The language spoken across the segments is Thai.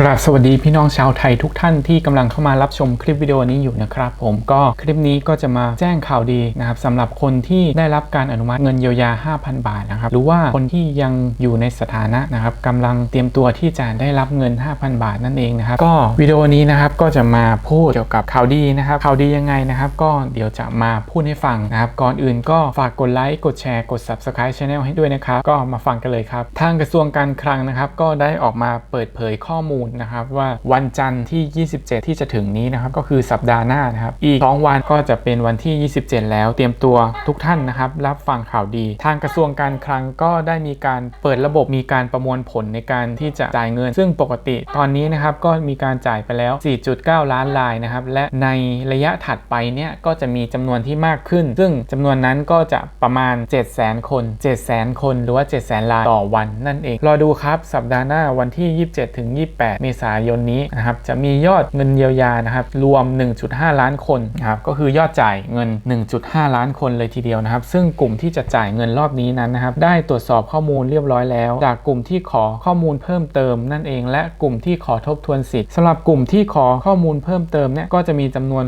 กราบสวัสดีพี่น้องชาวไทยทุกท่านที่กำลังเข้ามารับชมคลิปวิดีโอนี้อยู่นะครับผมก็คลิปนี้ก็จะมาแจ้งข่าวดีนะครับสำหรับคนที่ได้รับการอนุมัติเงินเยียวยา 5,000 บาทนะครับหรือว่าคนที่ยังอยู่ในสถานะนะครับกำลังเตรียมตัวที่จะได้รับเงิน 5,000 บาทนั่นเองนะครับก็วิดีโอนี้นะครับก็จะมาพูดเกี่ยวกับข่าวดีนะครับข่าวดียังไงนะครับก็เดี๋ยวจะมาพูดให้ฟังนะครับก่อนอื่นก็ฝากกดไลค์กดแชร์กด subscribe channel ให้ด้วยนะครับก็มาฟังกันเลยครับทางกระทรวงการคลังนะครับก็ได้ออกมาเปิดเผยข้อมูลนะครับว่าวันจันทร์ที่ 27 ที่จะถึงนี้นะครับก็คือสัปดาห์หน้านะครับอีก 2 วันก็จะเป็นวันที่ 27 แล้วเตรียมตัวทุกท่านนะครับรับฟังข่าวดี ทางกระทรวงการคลังก็ได้มีการเปิดระบบมีการประมวลผลในการที่จะจ่ายเงิน ซึ่งปกติตอนนี้นะครับก็มีการจ่ายไปแล้ว 4.9 ล้านรายนะครับและในระยะถัดไปเนี่ยก็จะมีจำนวนที่มากขึ้น ซึ่งจำนวนนั้นก็จะประมาณ 700,000 คน 700,000 คน หรือว่า 700,000รายต่อวันนั่นเอง รอดูครับ สัปดาห์หน้าวันที่ 27 ถึง 28เมษายนนี้นะครับจะมียอดเงินเยียวยานะครับรวม 1.5 ล้านคนนะครับก็คือยอดจ่ายเงิน 1.5 ล้านคนเลยทีเดียวนะครับ ซึ่งกลุ่มที่จะจ่ายเงินรอบนี้นั้นนะครับ ได้ตรวจสอบข้อมูลเรียบร้อยแล้ว จากกลุ่มที่ขอข้อมูลเพิ่มเติมนั่นเอง และกลุ่มที่ขอทบทวนสิทธิ์สำหรับกลุ่มที่ขอข้อมูลเพิ่มเติมเนี่ยก็จะมีจำนวน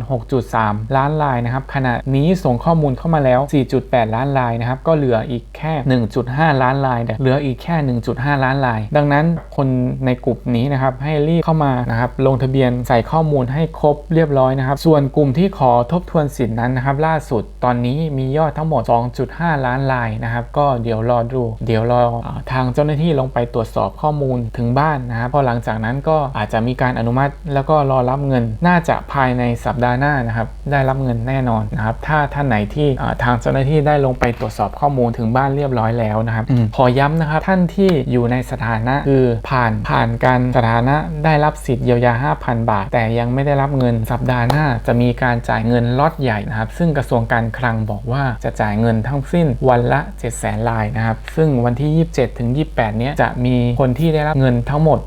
6.3 ล้านรายนะครับขณะนี้ส่งข้อมูลเข้ามาแล้ว 4.8 ล้านรายนะครับก็เหลืออีกแค่ 1.5 ล้านรายเหลืออีกแค่ 1.5 ล้านราย ดังนั้นคนในกลุ่มนี้นะครับให้รีบเข้ามานะครับลงทะเบียนใส่ข้อมูลให้ครบเรียบร้อยนะครับ ส่วนกลุ่มที่ขอทบทวนสิทธินั้นนะครับ ล่าสุดตอนนี้มียอดทั้งหมด 2.5 ล้านรายนะครับ ก็เดี๋ยวรอดู เดี๋ยวรอเอ่อทางเจ้าหน้าที่ลงไปตรวจสอบข้อมูลถึงบ้านนะครับพอหลังจากนั้นก็อาจจะมีการอนุมัติ แล้วก็รอรับเงินน่าจะภายในสัปดาห์หน้านะครับ ได้รับเงินแน่นอนนะครับ ถ้าท่านไหนที่เอ่อทางเจ้าหน้าที่ได้ลงไปตรวจสอบข้อมูลถึงบ้านเรียบร้อยแล้วนะครับอมขอย้ำนะครับท่านที่อยู่ในสถานะคือผ่านผ่านการสถานะได้รับสิทธิ์เยียวยา 5,000 บาท แต่ยังไม่ได้รับเงินสัปดาห์หน้า จะมีการจ่ายเงินล็อตใหญ่นะครับ ซึ่งกระทรวงการคลังบอกว่าจะจ่ายเงินทั้งสิ้นวันละ7 0 0 0 0 0ลายนะครับ ซึ่งวันที่ 27 ถึง 28 เนี้ยจะมีคนที่ได้รับเงินทั้งหมด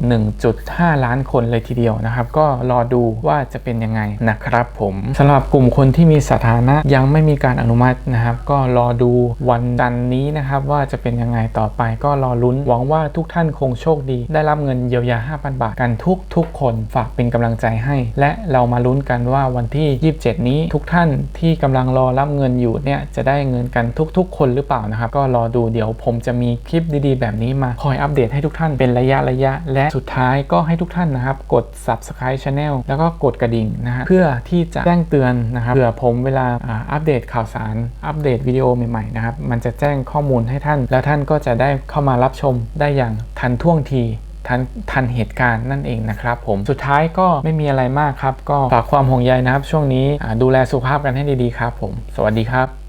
1.5 ล้านคนเลยทีเดียวนะครับ ก็รอดูว่าจะเป็นยังไงนะครับผมสำหรับกลุ่มคนที่มีสถานะยังไม่มีการอนุมัตินะครับ ก็รอดูวันจันนี้นะครับว่าจะเป็นยังไงต่อไปก็รอลุ้นหวังว่าทุกท่านคงโชคดี ได้รับเงินเยียวยา 5,000 บาทกันทุกทุกคนฝากเป็นกำลังใจให้ และเรามาลุ้นกันว่าวันที่ 27 นี้ทุกท่านที่กำลังรอรับเงินอยู่เนี่ยจะได้เงินกันทุก ๆ คนหรือเปล่านะครับ ก็รอดูเดี๋ยวผมจะมีคลิปดีๆ แบบนี้มาคอยอัปเดตให้ทุกท่านเป็นระยะระยะ และสุดท้ายก็ให้ทุกท่านนะครับ กด subscribe channel แล้วก็กดกระดิ่งนะฮะเพื่อที่จะแจ้งเตือนนะครับเผื่อผมเวลาอัปเดตข่าวสารอัปเดตวิดีโอใหม่ๆนะครับมันจะแจ้งข้อมูลให้ท่าน แล้วท่านก็จะได้เข้ามารับชมได้อย่างทันท่วงที ทันทันเหตุการณ์นั่นเองนะครับผมสุดท้ายก็ไม่มีอะไรมากครับ ก็ฝากความห่วงใยนะครับ ช่วงนี้ดูแลสุขภาพกันให้ดีๆครับผม สวัสดีครับ